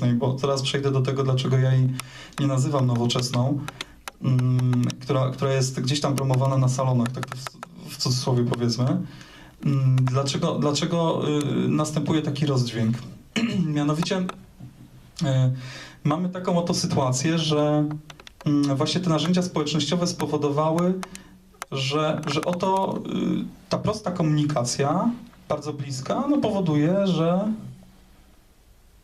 nowoczesnej, bo zaraz przejdę do tego, dlaczego ja jej nie nazywam nowoczesną, mm, która, która jest gdzieś tam promowana na salonach, tak w cudzysłowie powiedzmy. Mm, Dlaczego, dlaczego y, następuje taki rozdźwięk? Mianowicie y, mamy taką oto sytuację, że mm, właśnie te narzędzia społecznościowe spowodowały, że, że oto y, ta prosta komunikacja, bardzo bliska, no powoduje, że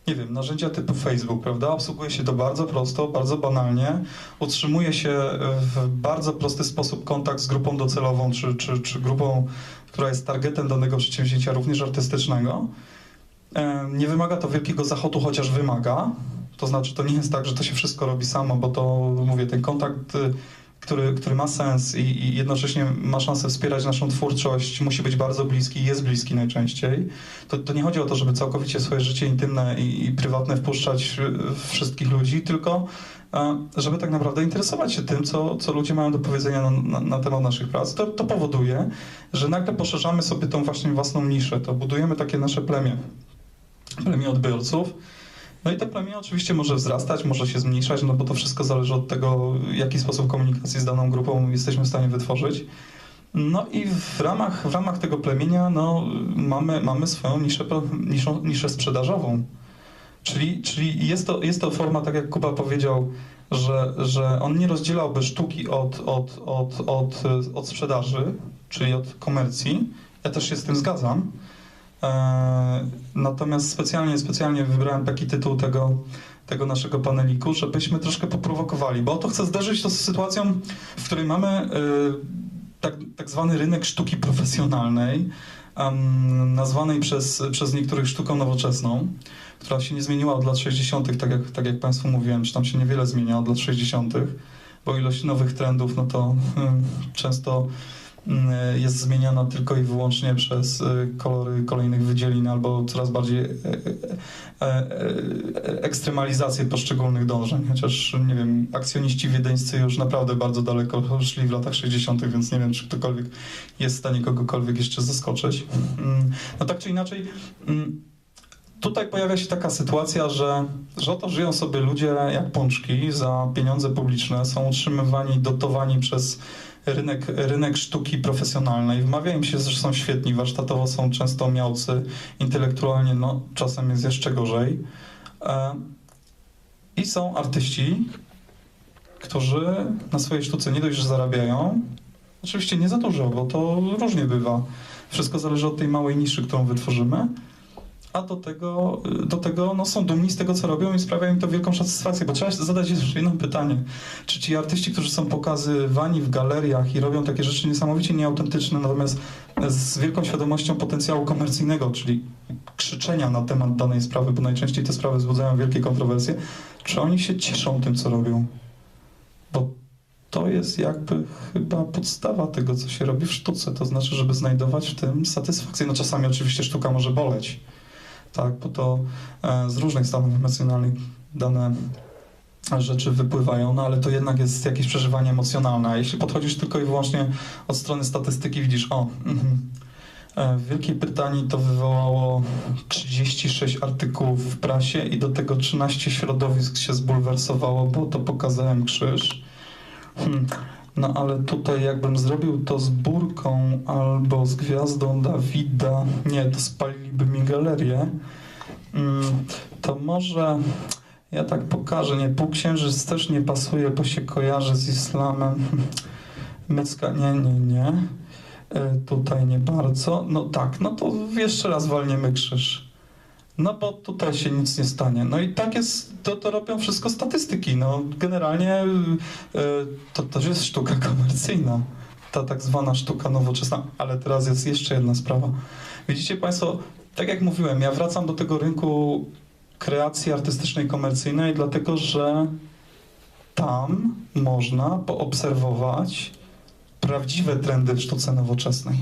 nie wiem, narzędzia typu Facebook, prawda? Obsługuje się to bardzo prosto, bardzo banalnie, utrzymuje się w bardzo prosty sposób kontakt z grupą docelową, czy, czy, czy grupą, która jest targetem danego przedsięwzięcia, również artystycznego. Nie wymaga to wielkiego zachodu, chociaż wymaga. To znaczy, to nie jest tak, że to się wszystko robi samo, bo to, mówię, ten kontakt, y, który, który ma sens i, i jednocześnie ma szansę wspierać naszą twórczość, musi być bardzo bliski i jest bliski najczęściej. To, to nie chodzi o to, żeby całkowicie swoje życie intymne i, i prywatne wpuszczać wszystkich ludzi, tylko e, żeby tak naprawdę interesować się tym, co, co ludzie mają do powiedzenia na, na, na temat naszych prac. To, to powoduje, że nagle poszerzamy sobie tą właśnie własną niszę, to budujemy takie nasze plemię, plemię odbiorców. No i to plemię oczywiście może wzrastać, może się zmniejszać, no bo to wszystko zależy od tego, jaki sposób komunikacji z daną grupą jesteśmy w stanie wytworzyć. No i w ramach, w ramach tego plemienia no, mamy, mamy swoją niszę, niszę, niszę sprzedażową. Czyli, czyli jest, to, jest to forma, tak jak Kuba powiedział, że, że on nie rozdzielałby sztuki od, od, od, od, od sprzedaży, czyli od komercji. Ja też się z tym zgadzam. E, Natomiast specjalnie, specjalnie wybrałem taki tytuł tego, tego naszego paneliku, żebyśmy troszkę poprowokowali, bo oto chcę zderzyć to z sytuacją, w której mamy e, tak, tak zwany rynek sztuki profesjonalnej, nazwanej przez, przez niektórych sztuką nowoczesną, która się nie zmieniła od lat 60., tak jak, tak jak Państwu mówiłem, czy tam się niewiele zmienia od lat 60., bo ilość nowych trendów, no to często jest zmieniana tylko i wyłącznie przez y, kolory kolejnych wydzielin albo coraz bardziej e, e, e, ekstremalizację poszczególnych dążeń. Chociaż, nie wiem, akcjoniści wiedeńscy już naprawdę bardzo daleko szli w latach 60., więc nie wiem, czy ktokolwiek jest w stanie kogokolwiek jeszcze zaskoczyć. Mm, No tak czy inaczej, mm, tutaj pojawia się taka sytuacja, że, że oto żyją sobie ludzie jak pączki za pieniądze publiczne, są utrzymywani, dotowani przez rynek, rynek sztuki profesjonalnej. Wmawia im się, że są świetni, warsztatowo są często miałcy, intelektualnie no, czasem jest jeszcze gorzej. E, I są artyści, którzy na swojej sztuce nie dość, że zarabiają, oczywiście nie za dużo, bo to różnie bywa. Wszystko zależy od tej małej niszy, którą wytworzymy, a do tego, do tego no, są dumni z tego, co robią i sprawia im to wielką satysfakcję, bo trzeba zadać jeszcze jedno pytanie. Czy ci artyści, którzy są pokazywani w galeriach i robią takie rzeczy niesamowicie nieautentyczne, natomiast z wielką świadomością potencjału komercyjnego, czyli krzyczenia na temat danej sprawy, bo najczęściej te sprawy wzbudzają wielkie kontrowersje, czy oni się cieszą tym, co robią? Bo to jest jakby chyba podstawa tego, co się robi w sztuce, to znaczy, żeby znajdować w tym satysfakcję. No czasami oczywiście sztuka może boleć, tak, bo to e, z różnych stanów emocjonalnych dane rzeczy wypływają, no ale to jednak jest jakieś przeżywanie emocjonalne. A jeśli podchodzisz tylko i wyłącznie od strony statystyki, widzisz, o, mhm. E, w Wielkiej Brytanii to wywołało 36 artykułów w prasie i do tego 13 środowisk się zbulwersowało, bo to pokazałem krzyż. Hmm. No ale tutaj jakbym zrobił to z burką albo z gwiazdą Dawida, nie, to spaliliby mi galerię, mm, to może ja tak pokażę, nie, półksiężyc też nie pasuje, bo się kojarzy z islamem. Mycka, nie, nie, nie. E, Tutaj nie bardzo. No tak, no to jeszcze raz walniemy krzyż. No bo tutaj się nic nie stanie. No i tak jest, to, to robią wszystko statystyki. No generalnie y, to też jest sztuka komercyjna. Ta tak zwana sztuka nowoczesna. Ale teraz jest jeszcze jedna sprawa. Widzicie Państwo, tak jak mówiłem, ja wracam do tego rynku kreacji artystycznej, komercyjnej, dlatego że tam można poobserwować prawdziwe trendy w sztuce nowoczesnej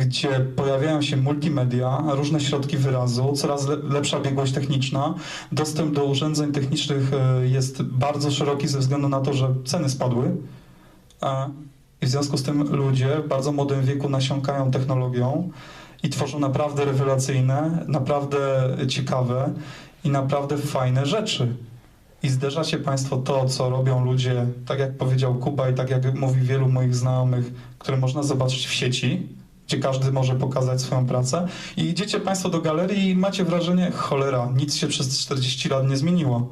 gdzie pojawiają się multimedia, różne środki wyrazu, coraz le lepsza biegłość techniczna. Dostęp do urządzeń technicznych e, jest bardzo szeroki ze względu na to, że ceny spadły. A I w związku z tym ludzie w bardzo młodym wieku nasiąkają technologią i tworzą naprawdę rewelacyjne, naprawdę ciekawe i naprawdę fajne rzeczy. I zderzacie Państwo to, co robią ludzie, tak jak powiedział Kuba i tak jak mówi wielu moich znajomych, które można zobaczyć w sieci, gdzie każdy może pokazać swoją pracę. I idziecie Państwo do galerii i macie wrażenie, cholera, nic się przez 40 lat nie zmieniło.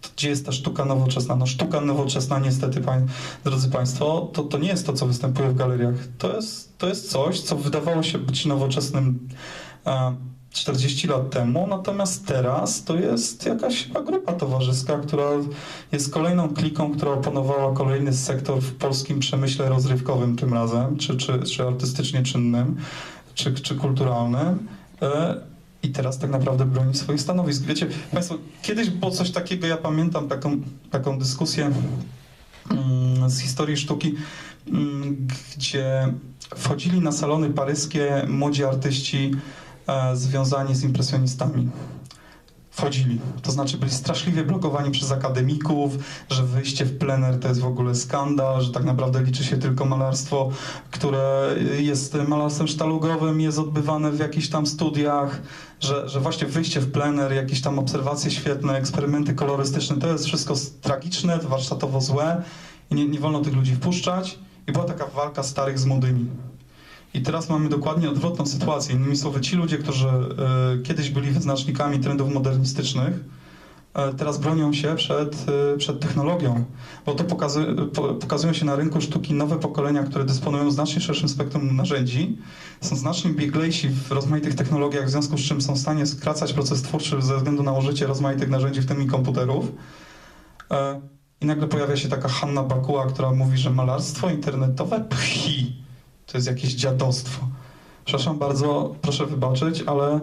To Gdzie jest ta sztuka nowoczesna? No sztuka nowoczesna niestety, pań, drodzy Państwo, to, to nie jest to, co występuje w galeriach. To jest, to jest coś, co wydawało się być nowoczesnym e, 40 lat temu, natomiast teraz to jest jakaś chyba grupa towarzyska, która jest kolejną kliką, która opanowała kolejny sektor w polskim przemyśle rozrywkowym tym razem, czy, czy, czy artystycznie czynnym, czy, czy kulturalnym. E, I teraz tak naprawdę broni swoich stanowisk. Wiecie, Państwo, kiedyś było coś takiego, ja pamiętam taką, taką dyskusję mm, z historii sztuki, mm, gdzie wchodzili na salony paryskie młodzi artyści związani z impresjonistami. Wchodzili. To znaczy byli straszliwie blokowani przez akademików, że wyjście w plener to jest w ogóle skandal, że tak naprawdę liczy się tylko malarstwo, które jest malarstwem sztalugowym, jest odbywane w jakichś tam studiach, że, że właśnie wyjście w plener, jakieś tam obserwacje świetne, eksperymenty kolorystyczne, to jest wszystko tragiczne, to warsztatowo złe i nie, nie wolno tych ludzi wpuszczać. I była taka walka starych z młodymi. I teraz mamy dokładnie odwrotną sytuację. Innymi słowy, ci ludzie, którzy e, kiedyś byli wyznacznikami trendów modernistycznych, e, teraz bronią się przed, e, przed technologią, bo to pokazują się na rynku sztuki nowe pokolenia, które dysponują znacznie szerszym spektrum narzędzi, są znacznie bieglejsi w rozmaitych technologiach, w związku z czym są w stanie skracać proces twórczy ze względu na użycie rozmaitych narzędzi, w tym i komputerów. I nagle pojawia się taka Hanna Bakuła, która mówi, że malarstwo internetowe pchi. To jest jakieś dziadostwo. Przepraszam bardzo, proszę wybaczyć, ale,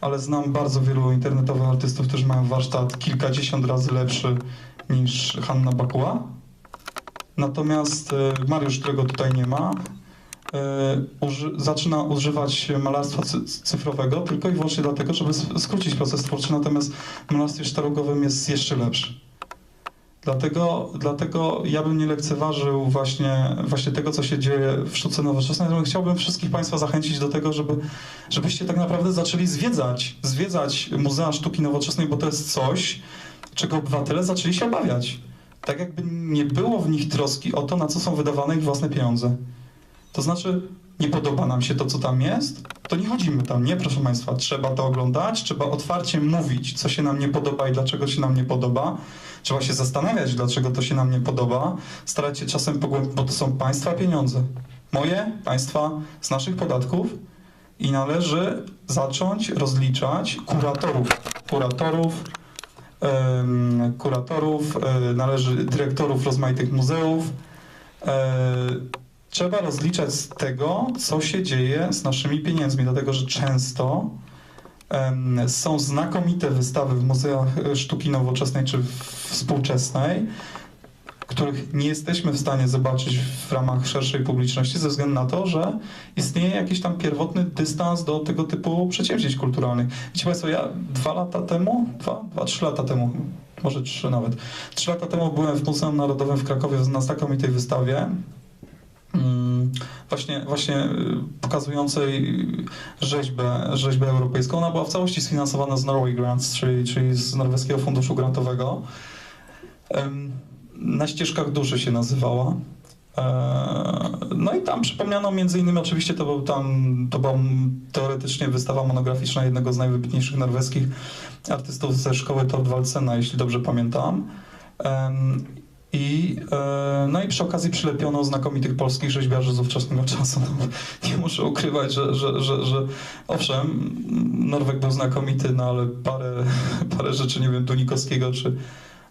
ale znam bardzo wielu internetowych artystów, którzy mają warsztat kilkadziesiąt razy lepszy niż Hanna Bakuła. Natomiast e, Mariusz, którego tutaj nie ma, e, uży, zaczyna używać malarstwa cy, cyfrowego tylko i wyłącznie dlatego, żeby skrócić proces twórczy, natomiast w malarstwie sztalugowym jest jeszcze lepszy. Dlatego, dlatego ja bym nie lekceważył właśnie, właśnie tego, co się dzieje w sztuce nowoczesnej. Chciałbym wszystkich Państwa zachęcić do tego, żeby, żebyście tak naprawdę zaczęli zwiedzać, zwiedzać Muzea Sztuki Nowoczesnej, bo to jest coś, czego obywatele zaczęli się obawiać. Tak jakby nie było w nich troski o to, na co są wydawane ich własne pieniądze. To znaczy, nie podoba nam się to, co tam jest, to nie chodzimy tam, nie, proszę Państwa. Trzeba to oglądać, trzeba otwarcie mówić, co się nam nie podoba i dlaczego się nam nie podoba. Trzeba się zastanawiać, dlaczego to się nam nie podoba. Starać się czasem pogłębić, bo to są Państwa pieniądze. Moje, Państwa, z naszych podatków i należy zacząć rozliczać kuratorów. Kuratorów, kuratorów, e, należy dyrektorów rozmaitych muzeów. E, trzeba rozliczać z tego, co się dzieje z naszymi pieniędzmi, dlatego że często są znakomite wystawy w muzeach e, sztuki nowoczesnej czy współczesnej, których nie jesteśmy w stanie zobaczyć w ramach szerszej publiczności ze względu na to, że istnieje jakiś tam pierwotny dystans do tego typu przedsięwzięć kulturalnych. Wiecie Państwo, ja dwa lata temu, dwa, dwa, trzy lata temu, może trzy nawet, trzy lata temu byłem w Muzeum Narodowym w Krakowie na znakomitej wystawie, właśnie, właśnie y, pokazującej rzeźbę, rzeźbę europejską. Ona była w całości sfinansowana z Norway Grants, czyli, czyli z Norweskiego Funduszu Grantowego. Na ścieżkach duszy się nazywała. E, No i tam przypomniano między innymi, oczywiście to był tam, to była teoretycznie wystawa monograficzna jednego z najwybitniejszych norweskich artystów ze szkoły Thorvaldsena, jeśli dobrze pamiętam. I, e, no i przy okazji przylepiono znakomitych polskich rzeźbiarzy z ówczesnego czasu. No, nie muszę ukrywać, że, że, że, że owszem, Norweg był znakomity, no ale parę, parę rzeczy, nie wiem, Dunikowskiego czy,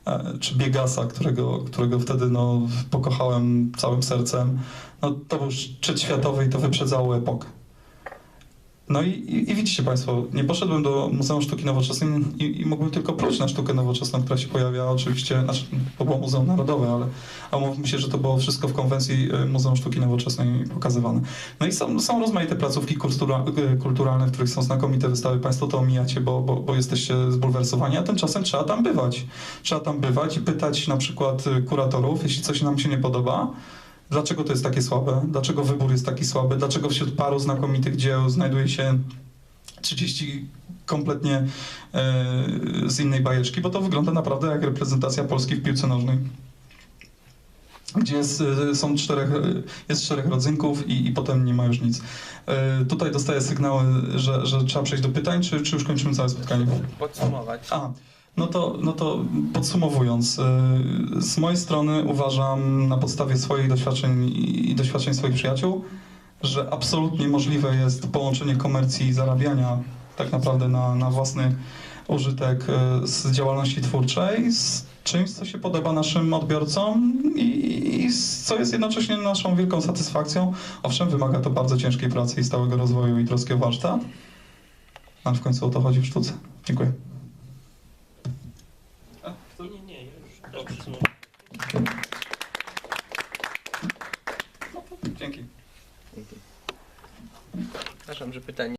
e, czy Biegasa, którego, którego wtedy no, pokochałem całym sercem. No, to był szczyt światowy i to wyprzedzało epokę. No i, i, i widzicie Państwo, nie poszedłem do Muzeum Sztuki Nowoczesnej i, i mógłbym tylko pluć na sztukę nowoczesną, która się pojawia oczywiście, znaczy to było Muzeum Narodowe, ale a umówmy się, że to było wszystko w konwencji e, Muzeum Sztuki Nowoczesnej pokazywane. No i są, są rozmaite placówki kultura, e, kulturalne, w których są znakomite wystawy. Państwo to omijacie, bo, bo, bo jesteście zbulwersowani, a tymczasem trzeba tam bywać. Trzeba tam bywać i pytać na przykład e, kuratorów, jeśli coś nam się nie podoba, Dlaczego to jest takie słabe? Dlaczego wybór jest taki słaby? Dlaczego wśród paru znakomitych dzieł znajduje się 30 kompletnie e, z innej bajeczki, bo to wygląda naprawdę jak reprezentacja Polski w piłce nożnej. Gdzie jest, e, są czterech, e, jest czterech rodzynków i, i potem nie ma już nic. E, Tutaj dostaję sygnały, że, że trzeba przejść do pytań, czy, czy już kończymy całe spotkanie? Podsumować. A, no to, no to podsumowując, y, z mojej strony uważam na podstawie swoich doświadczeń i doświadczeń swoich przyjaciół, że absolutnie możliwe jest połączenie komercji i zarabiania tak naprawdę na, na własny użytek y, z działalności twórczej, z czymś, co się podoba naszym odbiorcom i, i co jest jednocześnie naszą wielką satysfakcją. Owszem, wymaga to bardzo ciężkiej pracy i stałego rozwoju i troski o warsztat, ale w końcu o to chodzi w sztuce. Dziękuję. Nie, nie, nie, już podsumować. Dzięki. Przepraszam, że pytanie